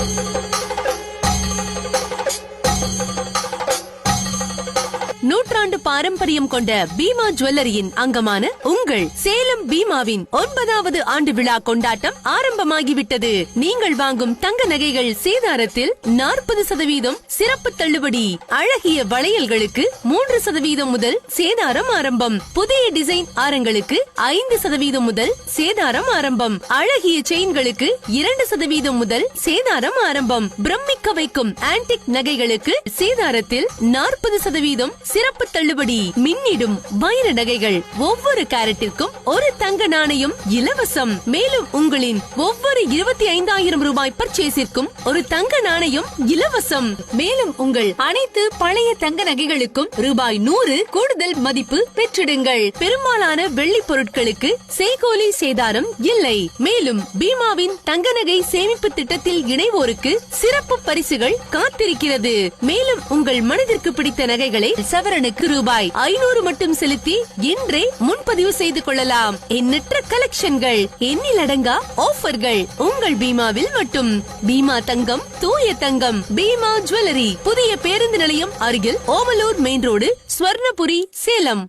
thank you நூற்றாண்டு பாரம்பரியம் கொண்ட பீமா ஜுவல்லரியின் அங்கமான உங்கள் சேலம் பீமாவின் ஒன்பதாவது ஆண்டு விழா கொண்டாட்டம் ஆரம்பமாகிவிட்டது. நீங்கள் வாங்கும் தங்க நகைகள் சேதாரத்தில் நாற்பது சதவீதம் சிறப்பு தள்ளுபடி. அழகிய வளையல்களுக்கு மூன்று சதவீதம் முதல் சேதாரம் ஆரம்பம். புதிய டிசைன் ஆரங்களுக்கு ஐந்து சதவீதம் முதல் சேதாரம் ஆரம்பம். அழகிய செயின்களுக்கு இரண்டு சதவீதம் முதல் சேதாரம் ஆரம்பம். பிரமிக்க வைக்கும் ஆன்டிக் நகைகளுக்கு சேதாரத்தில் நாற்பது சதவீதம் சிறப்பு தள்ளுபடி மின்னிடும் வைர நகைகள் ஒவ்வொரு கேரட்டிற்கும் ஒரு தங்க நாணயம் இலவசம். மேலும் உங்களின் ஒவ்வொரு இருபத்தி ஐந்தாயிரம் ரூபாய் பர்ச்சேஸிற்கும் ஒரு தங்க நாணயம் இலவசம். மேலும் உங்கள் அனைத்து பழைய தங்க நகைகளுக்கும் ரூபாய் நூறு கூடுதல் மதிப்பு பெற்றிடுங்கள். பெரும்பாலான வெள்ளி பொருட்களுக்கு செய்கோலி சேதாரம் இல்லை. மேலும் பீமாவின் தங்க நகை சேமிப்பு திட்டத்தில் இணைவோருக்கு சிறப்பு பரிசுகள் காத்திருக்கிறது. மேலும் உங்கள் மனதிற்கு பிடித்த நகைகளை சவரனுக்கு ரூபாய் ஐநூறு மட்டும் செலுத்தி இன்றே முன்பதிவு செய்து கொள்ளலாம். எண்ணற்ற கலெக்ஷன்கள் எண்ணில் அடங்கா ஆஃபர்கள். உங்கள் பீமாவில் மட்டும். பீமா தங்கம் தூய தங்கம் பீமா ஜுவல்லரி. புதிய பேருந்து நிலையம் அருகில் ஓமலூர் மெயின் ரோடு ஸ்வர்ணபுரி சேலம்.